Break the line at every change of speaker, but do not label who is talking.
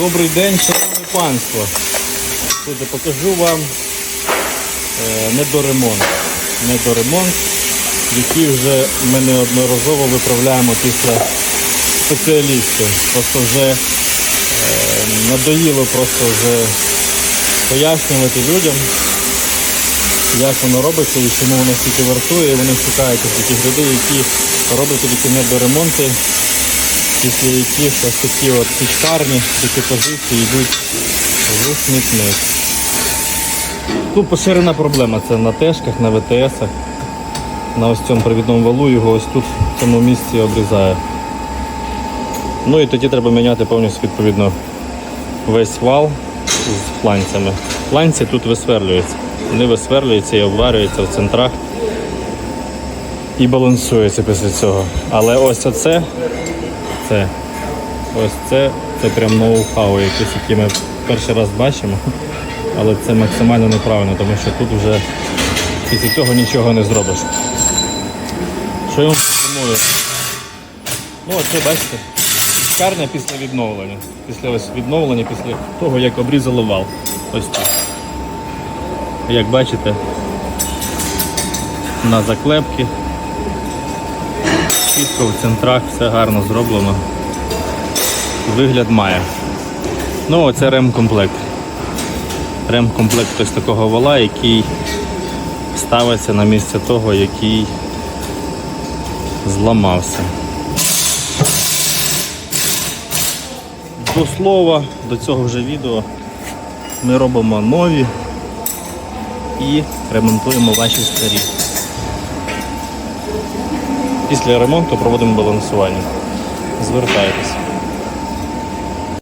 Добрий день, шановне панство. Слухайте, покажу вам е, недоремонт. Недоремонт, який вже ми неодноразово виправляємо після спеціалістів. Просто вже е, надоїло просто вже пояснювати людям, як воно робиться і чому воно стільки вартує. І вони шукають такі гриди, які роблять такі недоремонти після яких ось такі от пічкарні, декопозиції йдуть в смітник. Тут поширена проблема це на тежках, на ВТСах. На ось цьому провідному валу його ось тут в цьому місці обрізає. Ну і тоді треба міняти повністю відповідно весь вал з фланцями. Фланці тут висверлюються. Вони висверлюються і обварюються в центрах і балансуються після цього. Але ось оце це. Ось це, це прям ноу-хау якийсь, який ми перший раз бачимо. Але це максимально неправильно, тому що тут вже після цього нічого не зробиш. Що я вам пропоную? Ну, оце бачите, піскарня після відновлення. Після ось відновлення, після того, як обрізали вал. Ось тут. Як бачите, на заклепки. Чітко в центрах все гарно зроблено. Вигляд має. Ну, оце ремкомплект. Ремкомплект ось такого вала, який ставиться на місце того, який зламався. До слова, до цього вже відео ми робимо нові і ремонтуємо ваші старі. Після ремонту проводимо балансування. Звертайтесь.